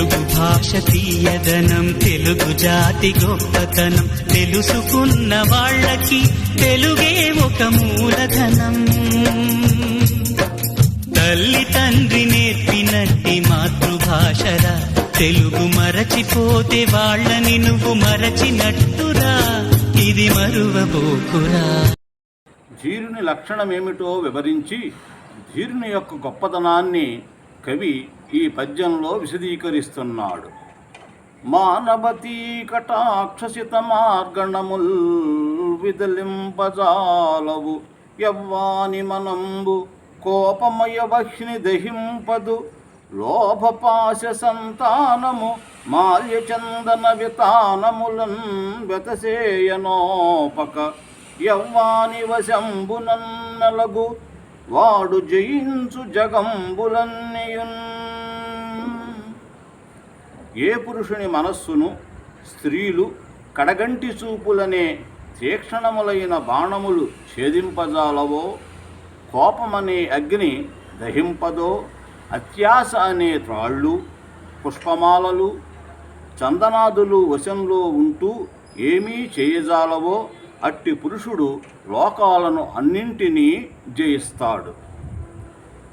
తెలుగు భాష తీయదనం తెలుగు జాతి గొప్పతనం తెలుసుకున్న వాళ్ళకి తెలుగే ఒక మూలధనం. తల్లి తండ్రి నేర్పినట్టి మాతృభాషరా తెలుగు మరచిపోతే వాళ్ళని నువ్వు మరచినట్టురా ఇది మరువబోకురా. ధీరుని లక్షణమేమిటో వివరించి ధీరుని యొక్క గొప్పతనాన్ని కవి ఈ పద్యంలో విశదీకరిస్తున్నాడు. మానవతీ కటాక్షసిత మార్గణముల్ విదలింపజాలవు యవ్వాని మనంబు కోపమయ వహ్ని దహింపదు. లోభపాశ సంతానము మాల్యచందన వితానములన్ వ్యతసేయనోపక యవ్వాని వశంబునన్నలగు వాడు జయించు జగంబులన్నయున్ ఏ పురుషుని మనస్సును స్త్రీలు కడగంటి చూపులనే తీక్షణములైన బాణములు ఛేదింపజాలవో కోపమనే అగ్ని దహింపదో అత్యాస అనే త్రాళ్ళు పుష్పమాలలు చందనాదులు వశంలో ఉంటూ ఏమీ చేయజాలవో అట్టి పురుషుడు లోకాలను అన్నింటినీ జయిస్తాడు.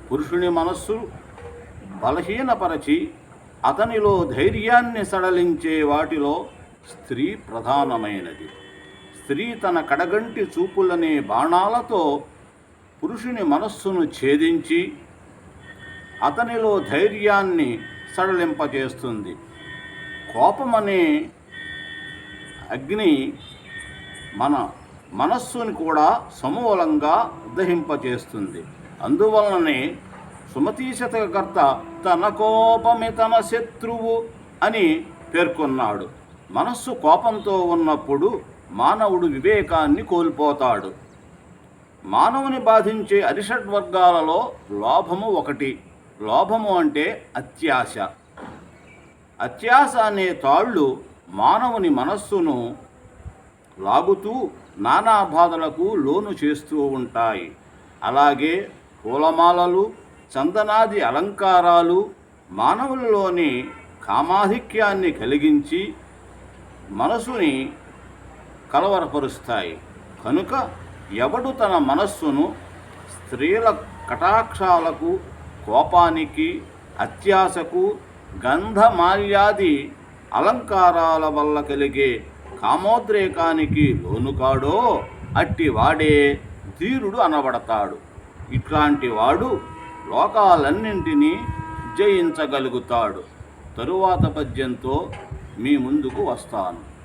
పురుషుని మనస్సు బలహీనపరచి అతనిలో ధైర్యాన్ని సడలించే వాటిలో స్త్రీ ప్రధానమైనది. స్త్రీ తన కడగంటి చూపులనే బాణాలతో పురుషుని మనస్సును ఛేదించి అతనిలో ధైర్యాన్ని సడలింపజేస్తుంది. కోపమనే అగ్ని మన మనస్సుని కూడా సమూలంగా దహింపచేస్తుంది అందువలననే సుమతీశతకర్త తన కోపమే తన శత్రువు అని పేర్కొన్నాడు. మనస్సు కోపంతో ఉన్నప్పుడు మానవుడు వివేకాన్ని కోల్పోతాడు. మానవుని బాధించే అరిషడ్ వర్గాలలో లోభము ఒకటి. లోభము అంటే అత్యాశ. అత్యాశ అనే తాళ్ళు మానవుని మనస్సును లాగుతూ నానా బాధలకు లోను చేస్తూ ఉంటాయి. అలాగే పూలమాలలు చందనాది అలంకారాలు మానవులలోని కామాధిక్యాన్ని కలిగించి మనసుని కలవరపరుస్తాయి. కనుక ఎవడు తన మనస్సును స్త్రీల కటాక్షాలకు కోపానికి అత్యాశకు గంధమాల్యాది అలంకారాల వల్ల కలిగే కామోద్రేకానికి లోనుకాడో అట్టి వాడే ధీరుడు అనబడతాడు. ఇట్లాంటి వాడు లోకాలన్నింటినీ జయించగలుగుతాడు. తరువాత పద్యంతో మీ ముందుకు వస్తాను.